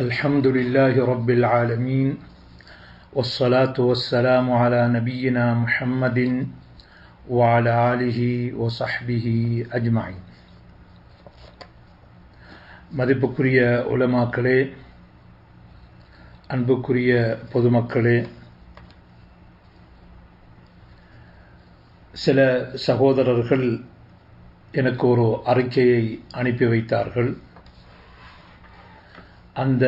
الحمد لله رب العالمين والصلاة والسلام على نبينا محمد وعلى آله وصحبه أجمعين மதிப்புக்குரிய உலமாக்களே அன்புக்குரிய பொதுமக்களே சில சகோதரர்கள் எனக்கு ஒரு அறிக்கையை அனுப்பி வைத்தார்கள் அந்த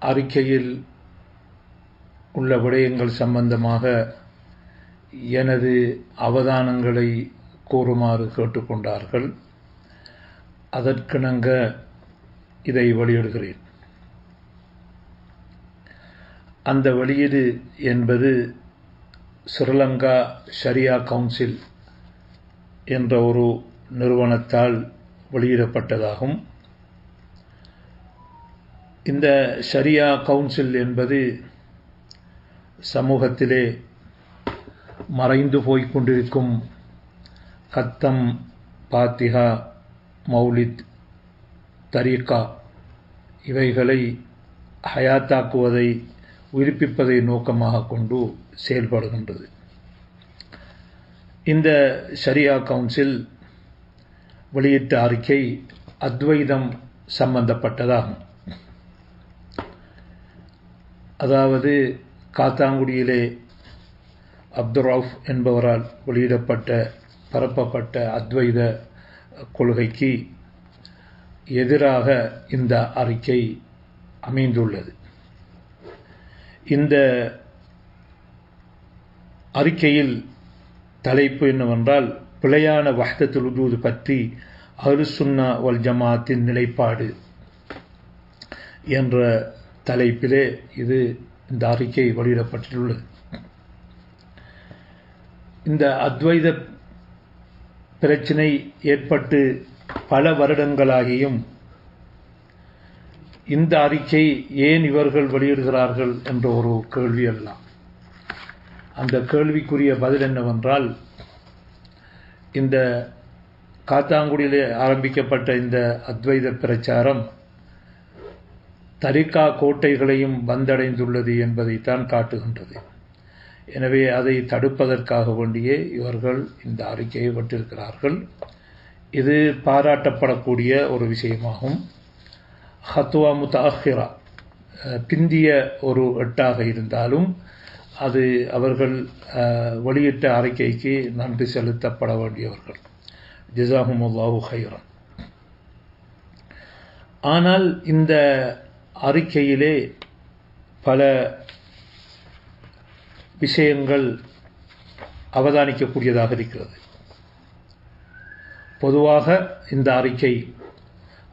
அறிக்கையில் உள்ள விடயங்கள் சம்பந்தமாக எனது அவதானங்களை கூறுமாறு கேட்டுக்கொண்டார்கள். அதற்கிணங்க இதை வெளியிடுகிறேன். அந்த வெளியீடு என்பது ஸ்ரீலங்கா ஷரியா கவுன்சில் என்ற ஒரு நிறுவனத்தால் வெளியிடப்பட்டதாகும். இந்த ஷரியா கவுன்சில் என்பது சமூகத்திலே மறைந்து போய் கொண்டிருக்கும் கத்தம் பாத்திகா மௌலித் தரீக்கா இவைகளை ஹயாத்தாக்குவதை உயிர்ப்பிப்பதை நோக்கமாக கொண்டு செயல்படுகின்றது. இந்த ஷரியா கவுன்சில் வெளியிட்ட அறிக்கை அத்வைதம் சம்பந்தப்பட்டதாகும். அதாவது காத்தாங்குடியிலே அப்துல் ரவுஃப் என்பவரால் வெளியிடப்பட்ட பரப்பப்பட்ட அத்வைத கொள்கைக்கு எதிராக இந்த அறிக்கை அமைந்துள்ளது. இந்த அறிக்கையில் தலைப்பு என்னவென்றால் பிழையான வஹ்தத்துல் உஜூது பற்றி அருசுன்னா வல் ஜமாத்தின் நிலைப்பாடு என்ற தலைப்பிலே இது இந்த அறிக்கை வெளியிடப்பட்டுள்ளது இந்த அத்வைத பிரச்சினை ஏற்பட்டு பல வருடங்களாகியும் இந்த அறிக்கை ஏன் இவர்கள் வெளியிடுகிறார்கள் என்ற ஒரு கேள்வி எல்லாம் அந்த கேள்விக்குரிய பதில் என்னவென்றால் இந்த காத்தாங்குடியிலே ஆரம்பிக்கப்பட்ட இந்த அத்வைத பிரச்சாரம் தரிகா கோட்டைகளையும் வந்தடைந்துள்ளது என்பதைத்தான் காட்டுகின்றது. எனவே அதை தடுப்பதற்காக வேண்டியே இவர்கள் இந்த அறிக்கையை விட்டிருக்கிறார்கள். இது பாராட்டப்படக்கூடிய ஒரு விஷயமாகும். ஹத்துவா முத்தாஹிரா பிந்திய ஒரு எட்டாக இருந்தாலும் அது அவர்கள் வெளியிட்ட அறிக்கைக்கு நன்றி செலுத்தப்பட வேண்டியவர்கள். ஜிசாஹுமுல்லாஹு ஹைரன் ஆனால் இந்த அறிக்கையிலே பல விஷயங்கள் அவதானிக்கக்கூடியதாக இருக்கிறது. பொதுவாக இந்த அறிக்கை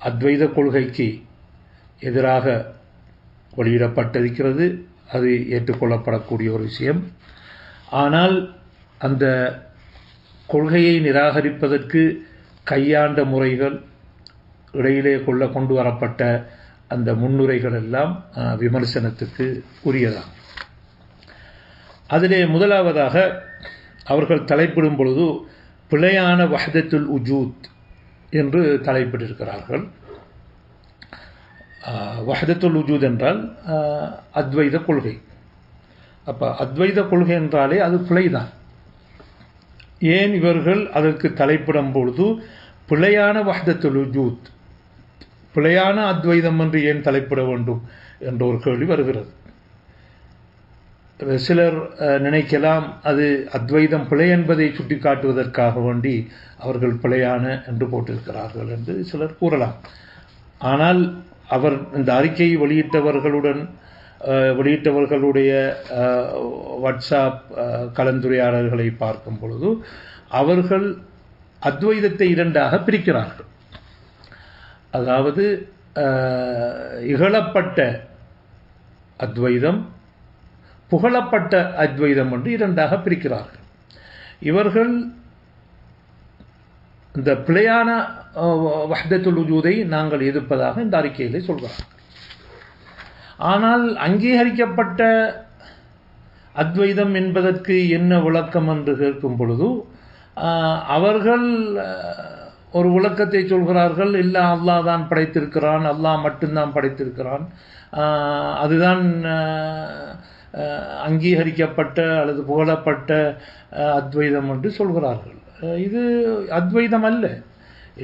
அத்வைத கொள்கைக்கு எதிராக வெளியிடப்பட்டிருக்கிறது. அது ஏற்றுக்கொள்ளப்படக்கூடிய ஒரு விஷயம். ஆனால் அந்த கொள்கையை நிராகரிப்பதற்கு கையாண்ட முறைகள் இடையிலே கொள்ள கொண்டு வரப்பட்ட அந்த முன்னுரைகள் எல்லாம் விமர்சனத்துக்கு உரியதாகும் அதிலே முதலாவதாக அவர்கள் தலைப்பிடும் பொழுது பிழையான வஹதத்துல் உஜூத் என்று தலைப்பிட்டிருக்கிறார்கள். வஹதத்துல் உஜூத் என்றால் அத்வைத கொள்கை. அப்போ அத்வைத கொள்கை என்றாலே அது பிழைதான். ஏன் இவர்கள் அதற்கு தலைப்பிடும் பொழுது பிழையான வஹதத்துல் உஜூத் பிழையான அத்வைதம் என்று ஏன் தலைப்பிட வேண்டும் என்ற ஒரு கேள்வி வருகிறது. சிலர் நினைக்கலாம் அது அத்வைதம் பிழை என்பதை சுட்டிக்காட்டுவதற்காக வேண்டி அவர்கள் பிழையான என்று போட்டிருக்கிறார்கள் என்று சிலர் கூறலாம். ஆனால் அவர் இந்த அறிக்கையை வெளியிட்டவர்களுடன் வெளியிட்டவர்களுடைய வாட்ஸ்அப் கலந்துரையாடல்களை பார்க்கும் பொழுது அவர்கள் அத்வைதத்தை இரண்டாக பிரிக்கிறார்கள். அதாவது இகழப்பட்ட அத்வைதம் புகழப்பட்ட அத்வைதம் என்று இரண்டாக பிரிக்கிறார்கள். இவர்கள் இந்த பிழையான வஹதத்துல் உஜூதை நாங்கள் எதிர்ப்பதாக இந்த அறிக்கையிலே சொல்கிறார்கள். ஆனால் அங்கீகரிக்கப்பட்ட அத்வைதம் என்பதற்கு என்ன விளக்கம் என்று கேட்கும் பொழுது அவர்கள் ஒரு விளக்கத்தை சொல்கிறார்கள் இல்லை அல்லாஹ் தான் படைத்திருக்கிறான் அல்லாஹ் மட்டும்தான் படைத்திருக்கிறான். அதுதான் அங்கீகரிக்கப்பட்ட அல்லது புகழப்பட்ட அத்வைதம் என்று சொல்கிறார்கள். இது அத்வைதம் அல்ல.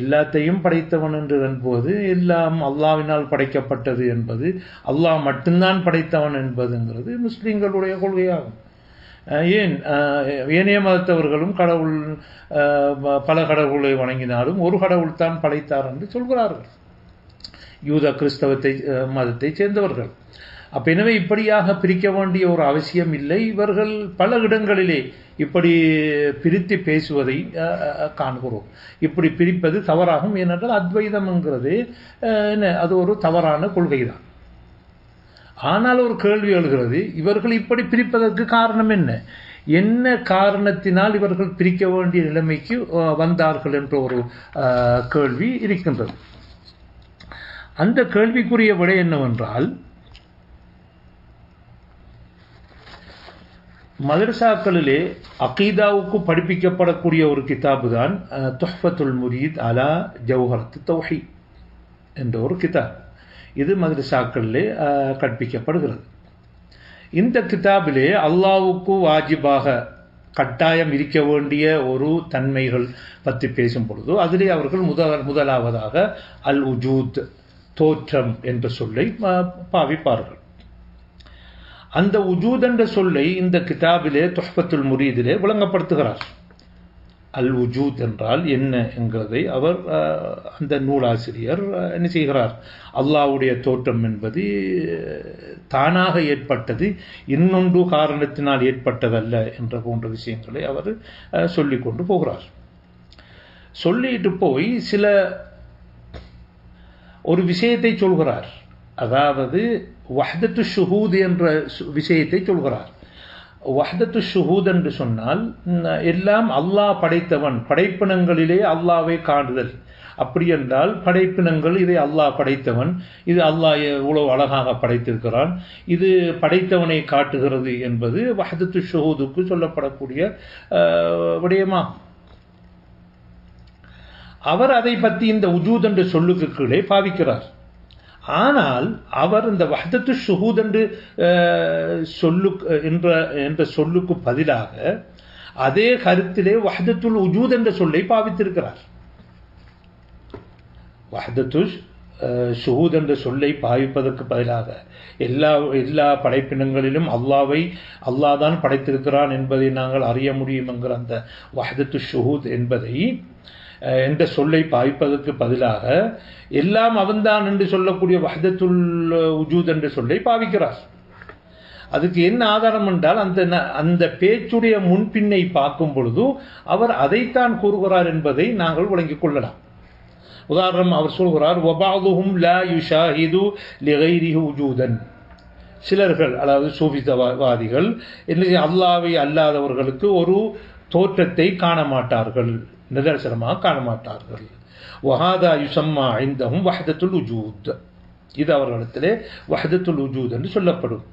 எல்லாத்தையும் படைத்தவன் என்று என்பது எல்லாம் அல்லாவினால் படைக்கப்பட்டது என்பது அல்லாஹ் மட்டும்தான் படைத்தவன் என்பதுங்கிறது முஸ்லீம்களுடைய கொள்கையாகும். ஏன்? ஏனைய மதத்தவர்களும் கடவுள் பல கடவுளை வணங்கினாலும் ஒரு கடவுள் தான் படைத்தார் என்று சொல்கிறார்கள். யூத கிறிஸ்தவத்தை மதத்தை சேர்ந்தவர்கள். அப்ப எனவே இப்படியாக பிரிக்க வேண்டிய ஒரு அவசியம் இல்லை. இவர்கள் பல இடங்களிலே இப்படி பிரித்து பேசுவதை காண்கிறோம். இப்படி பிரிப்பது தவறாகும். ஏனென்றால் அத்வைதம்ங்கிறது என்ன? அது ஒரு தவறான கொள்கை தான் ஆனால் ஒரு கேள்வி எழுகிறது இவர்கள் இப்படி பிரிப்பதற்கு காரணம் என்ன? என்ன காரணத்தினால் இவர்கள் பிரிக்க வேண்டிய நிலைமைக்கு வந்தார்கள் என்ற ஒரு கேள்வி இருக்கின்றது. அந்த கேள்விக்குரிய விடை என்னவென்றால் மதரசாக்களிலே அகீதாவுக்கு படிப்பிக்கப்படக்கூடிய ஒரு கிதாபு தான் தொஹ்பத்துல் முரீத் அலா ஜவுஹரத்து தௌஹி என்ற ஒரு கிதாப். இது மதரசாக்களிலே கற்பிக்கப்படுகிறது. இந்த கிதாபிலே அல்லாவுக்கு வாஜிபாக கட்டாயம் இருக்க வேண்டிய ஒரு தன்மைகள் பற்றி பேசும் பொழுது அதிலே அவர்கள் முதல் முதலாவதாக அல் உஜூத் தோற்றம் என்ற சொல்லை பாவிப்பார்கள். அந்த உஜூத் என்ற சொல்லை இந்த கிதாபிலே துஹ்பத்துல் முரீதிலே விளங்கப்படுத்துகிறார். அல் உஜூத் என்றால் என்ன என்கிறதை அவர் அந்த நூலாசிரியர் என்ன செய்கிறார்? அல்லாஹ்வுடைய தோற்றம் என்பது தானாக ஏற்பட்டது இன்னொன்று காரணத்தினால் ஏற்பட்டதல்ல என்ற போன்ற விஷயங்களை அவர் சொல்லி கொண்டு போகிறார். சொல்லிட்டு போய் சில ஒரு விஷயத்தை சொல்கிறார். அதாவது வஹதத்து ஷுஹூத் என்ற விஷயத்தை சொல்கிறார். வஹ்தத்து ஷுஹூத் என்று சொன்னால் எல்லாம் அல்லாஹ் படைத்தவன் படைப்பினங்களிலே அல்லாவை காணுதல் அப்படி என்றால் படைப்பினங்கள் இதை அல்லாஹ் படைத்தவன். இது அல்லாஹ் எவ்வளவு அழகாக படைத்திருக்கிறான். இது படைத்தவனை காட்டுகிறது என்பது வஹ்தத்து ஷுஹூதுக்கு சொல்லப்படக்கூடிய விடயமா? அவர் அதை பற்றி இந்த உஜூத் என்று சொல்லுக்கு கீழே பாவிக்கிறார். ஆனால் அவர் இந்த வஹதத்து ஷுஹூத் என்று சொல்லு என்ற என்ற சொல்லுக்கு பதிலாக அதே கருத்திலே வஹதத்துல் உஜூத் என்ற சொல்லை பாவித்திருக்கிறார். வஹதத்து அஹ், ஷுஹூத் என்ற சொல்லை பாவிப்பதற்கு பதிலாக எல்லா எல்லா படைப்பினங்களிலும் அல்லாவை அல்லாஹ் தான் படைத்திருக்கிறான் என்பதை நாங்கள் அறிய முடியும் என்கிற அந்த வஹதத்து ஷுஹூத் என்பதை என்ற சொல்லை பாவிப்பதற்கு பதிலாக எல்லாம் அவன்தான் என்று சொல்லக்கூடிய வஹதத்துல் உஜூத் என்ற சொல்லை பாவிக்கிறார். அதுக்கு என்ன ஆதாரம் என்றால் அந்த ந- அந்த பேச்சுடைய முன்பின்னை பார்க்கும் பொழுது அவர் அதைத்தான் கூறுகிறார் என்பதை நாங்கள் விளங்கிக் கொள்ளலாம். உதாரணம் அவர் சொல்கிறார் ஒபாதுஹும் லா யுஷாஹிது லிகைரிஹி உஜூதன். சிலர்கள் அதாவது சூபிதவாதிகள் என்ன செய்ய- அல்லாவை அல்லாதவர்களுக்கு ஒரு தோற்றத்தை காண மாட்டார்கள். நிதர்சனமாக காண மாட்டார்கள் வஹாதா யுசம்மா வஹதத்துல் உஜூத். இது அவர்களிடத்திலே வஹதத்துல் உஜூத் என்று சொல்லப்படும்.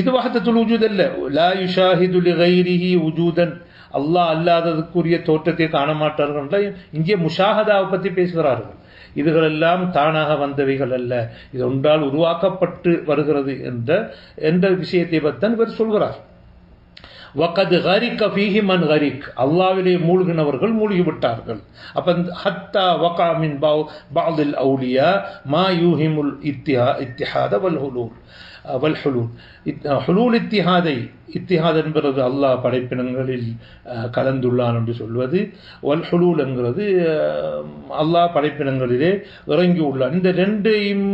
இது வஹதத்துல் உஜூத் அல்ல. லா யுஷாஹிது லிகைரிஹி உஜூதன். அல்லாஹ் அல்லாததுக்குரிய தோற்றத்தை காண மாட்டார்கள் என்றால் இங்கே முஷாஹதாவை பற்றி பேசுகிறார்கள். இதுகளெல்லாம் தானாக வந்தவைகள் அல்ல. இது ஒன்றால் உருவாக்கப்பட்டு வருகிறது என்ற என்ற விஷயத்தை பற்றி இவர் சொல்கிறார். வக்கது ஹரிக்க ஃபீஹி மன் ஹரிக் அல்லாவிலே மூழ்கினவர்கள் மூழ்கிவிட்டார்கள் அப்போ ஹத்தா வகா மின் பாதில் அவுலியா மா யூஹிமுல் இத்தியா இத்திஹாத வல்ஹுலூர் வல்ஹுலூல் ஹுலூல். இத்திஹாதை. இத்திஹாத் என்பது அல்லாஹ் படைப்பினங்களில் கலந்துள்ளான் என்று சொல்வது. வல்ஹுலூல் என்கிறது அல்லாஹ் படைப்பினங்களிலே இறங்கி உள்ளான் இந்த ரெண்டையும்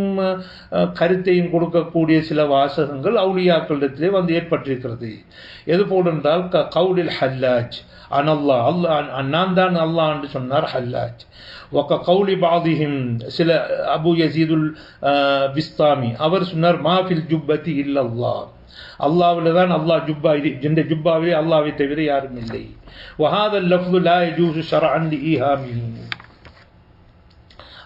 கருத்தையும் கொடுக்கக்கூடிய சில வாசகங்கள் அவுலியாக்களிடத்திலே வந்து ஏற்பட்டிருக்கிறது. எது போலென்றால் க கவுலில் ஹல்லாஜ். அன் அல்லா அல்லாஹ் நான் தான் அல்லாஹ் என்று சொன்னார் ஹல்லாஜ். ஒக்க கவுலி பாதிஹிம். சில அபு யசீதுல் பிஸ்தாமி. அவர் சொன்னார் மாஃபில் ஜுப்பத்தி இல்லல்லா அல்லாவில் தான் அல்லாஹ் ஜுப்பா இது. இந்த ஜுப்பாவிலே அல்லாவை தவிர யாரும் இல்லை. வஹாதல் லஃப்து லா யஜூசு ஷரஅன் லிஈஹாமிஹி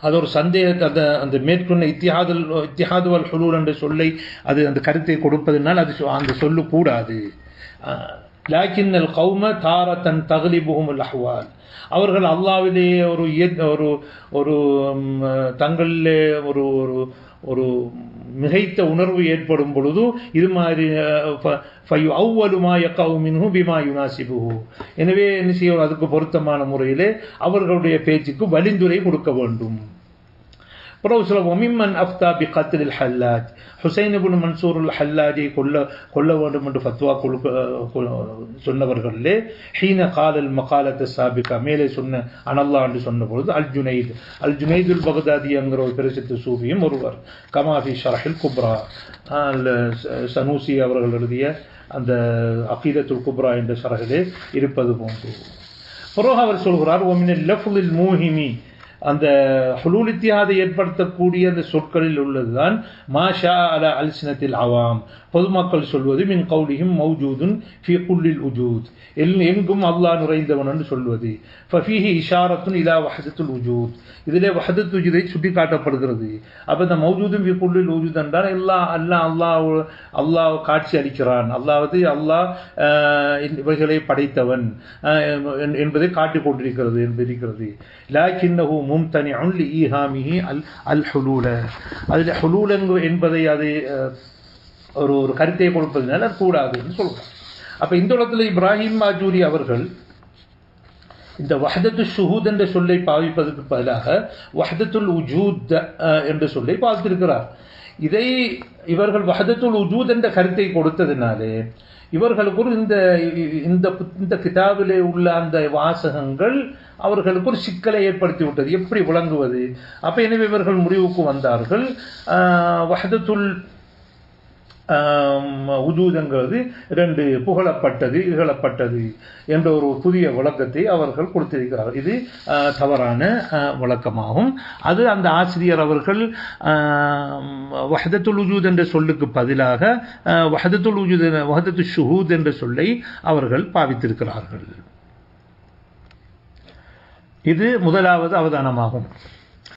அது ஒரு சந்தேகத்தை அந்த அந்த மேற்கொண்ட இத்திஹாதல் இத்திஹாதுவல் ஹுலூர் என்ற சொல்லை அது அந்த கருத்தை கொடுப்பதனால் அது அந்த சொல்லு கூடாது. அஹ், லாக்கின்னல் கௌம தாரத்தன் தகலிபுகும் அஹ்வால். அவர்கள் அல்லாவிலேயே ஒரு ஒரு ஒரு ம், தங்களிலே ஒரு ஒரு ஒரு மிகைத்த உணர்வு ஏற்படும் பொழுது இது மாதிரி அவ்வலுமா யக்கவுமின்ஹு பிமா யுனாசிபுஹு. எனவே என்ன செய்யும் அதுக்கு பொருத்தமான முறையிலே அவர்களுடைய பேச்சுக்கு வலிந்துரை கொடுக்க வேண்டும். பிறகு சில ஒமிம்மன் அஃப்தா பி கத்தில் ஹல்லாஜ். ஹுசைன் இப்னு மன்சூர் ஹல்லாஜை கொல்ல கொல்ல வேண்டும் என்று ஃபத்வா கொடுக்க சொன்னவர்களே ஹீன காலல் மகாலத்து சாபிகா. மேலே சொன்ன அனல்லா என்று சொன்ன பொழுது அல் ஜுனைத் அல் ஜுனைதுல் பகதாதி என்கிற ஒரு பிரசித்த சூஃபியும் ஒருவர். கமாஃபி ஷரஹில் குப்ரா. ச- சனூசி அவர்கள் எழுதிய அந்த அகீதத்துல் குப்ரா என்ற ஷரஹிலே இருப்பது போன்று. பிறகு அவர் சொல்கிறார் ஒமின் லஃபுல் மூஹிமி. அந்த ஹுலூலித்தியாதை ஏற்படுத்தக்கூடிய அந்த சொற்களில் உள்ளதுதான் மாஷா அல அல்சினத்தில் அவாம். பொதுமக்கள் சொல்வது மின் கௌலிஹிம் மௌஜூதுன் ஃபி குல்லில் உஜூத். எல் எங்கும் அல்லாஹ் நுழைந்தவன் என்று சொல்வது. ஃபஃபீஹி இஷாரத்துன் இலா வஹதத்துல் உஜூத். இதிலே வஹதத் உஜூதை சுட்டி காட்டப்படுகிறது அப்போ இந்த மௌஜூதும் ஃபி குல்லில் உஜூத் என்றால் எல்லா அல்லா அல்லாஹ் அல்லாஹ் காட்சி அளிக்கிறான். அல்லாவது அல்லாஹ் இவைகளை படைத்தவன் என்- என்பதை காட்டிக் கொண்டிருக்கிறது என்று இருக்கிறது. லாக்கின்னஹு தனி அல் ஈஹாமிஹி அல் அல் ஹுலூல. அதில் ஹுலூல் என்பதை அது ஒரு ஒரு கருத்தை கொடுப்பதுனால கூடாதுன்னு சொல்கிறார் அப்போ இந்த இடத்துல இப்ராஹிம் மாஜூரி அவர்கள் இந்த வஹதத்து ஷுஹூத் என்ற சொல்லை பாவிப்பதற்கு பதிலாக வஹதத்துல் உஜூத் அஹ், என்ற சொல்லை பார்த்திருக்கிறார். இதை இவர்கள் வஹதத்துல் உஜூத் என்ற கருத்தை கொடுத்ததினாலே இவர்களுக்கு ஒரு இந்த இந்த இந்த கிதாபிலே உள்ள அந்த வாசகங்கள் அவர்களுக்கு ஒரு சிக்கலை ஏற்படுத்தி விட்டது. எப்படி விளங்குவது? அப்போ எனவே இவர்கள் முடிவுக்கு வந்தார்கள். வஹதத்துல் உஜூதங்கிறது ரெண்டு புகழப்பட்டது இகழப்பட்டது என்ற ஒரு புதிய விளக்கத்தை அவர்கள் கொடுத்திருக்கிறார்கள். இது தவறான வழக்கமாகும் விளக்கமாகும். அது அந்த ஆசிரியர் அவர்கள் வஹதத்துல் உஜூத் என்ற சொல்லுக்கு பதிலாக வஹதத்துல் உஜூத் வஹதத்து ஷுஹூத் என்ற சொல்லை அவர்கள் பாவித்திருக்கிறார்கள். இது முதலாவது அவதானமாகும்.